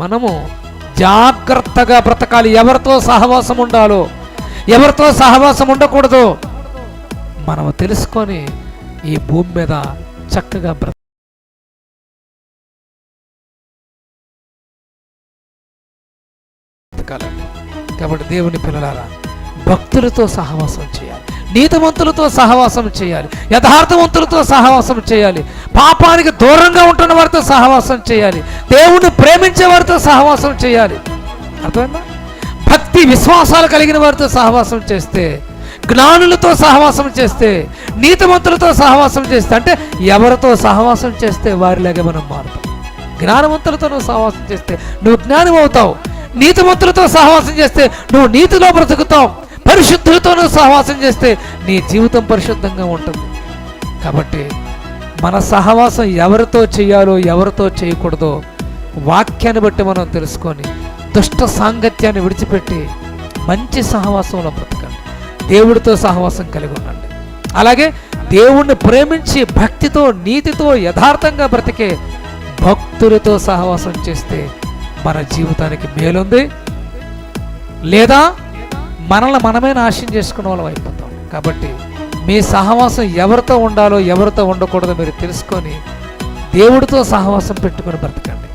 మనము జాగ్రత్తగా బ్రతకాలి. ఎవరితో సహవాసం ఉండాలో ఎవరితో సహవాసం ఉండకూడదు మనం తెలుసుకొని ఈ భూమి మీద చక్కగా బ్రత కాబట్టి దేవుని పిల్లలారా భక్తులతో సహవాసం చేయాలి. నీతివంతులతో సహవాసం చేయాలి. యథార్థవంతులతో సహవాసం చేయాలి. పాపానికి దూరంగా ఉంటున్న వారితో సహవాసం చేయాలి. దేవుణ్ణి ప్రేమించే వారితో సహవాసం చేయాలి. అర్థమైందా? భక్తి విశ్వాసాలు కలిగిన వారితో సహవాసం చేస్తే జ్ఞానులతో సహవాసం చేస్తే నీతిమంతులతో సహవాసం చేస్తే అంటే ఎవరితో సహవాసం చేస్తే వారిలాగే మనం మారుతాం. జ్ఞానవంతులతో నువ్వు సహవాసం చేస్తే నువ్వు జ్ఞానం అవుతావు. నీతిమంతులతో సహవాసం చేస్తే నువ్వు నీతిలో బ్రతుకుతావు. పరిశుద్ధులతో నువ్వు సహవాసం చేస్తే నీ జీవితం పరిశుద్ధంగా ఉంటుంది. కాబట్టి మన సహవాసం ఎవరితో చేయాలో ఎవరితో చేయకూడదో వాక్యాన్ని బట్టి మనం తెలుసుకొని దుష్ట సాంగత్యాన్ని విడిచిపెట్టి మంచి సహవాసంలో బ్రతకండి. దేవుడితో సహవాసం కలిగి ఉండండి. అలాగే దేవుణ్ణి ప్రేమించి భక్తితో నీతితో యథార్థంగా బ్రతికే భక్తులతో సహవాసం చేస్తే మన జీవితానికి మేలుంది. లేదా మనల్ని మనమే నాశనం చేసుకునే వాళ్ళం అయిపోతాం. కాబట్టి మీ సహవాసం ఎవరితో ఉండాలో ఎవరితో ఉండకూడదో మీరు తెలుసుకొని దేవుడితో సహవాసం పెట్టుకొని బ్రతకండి.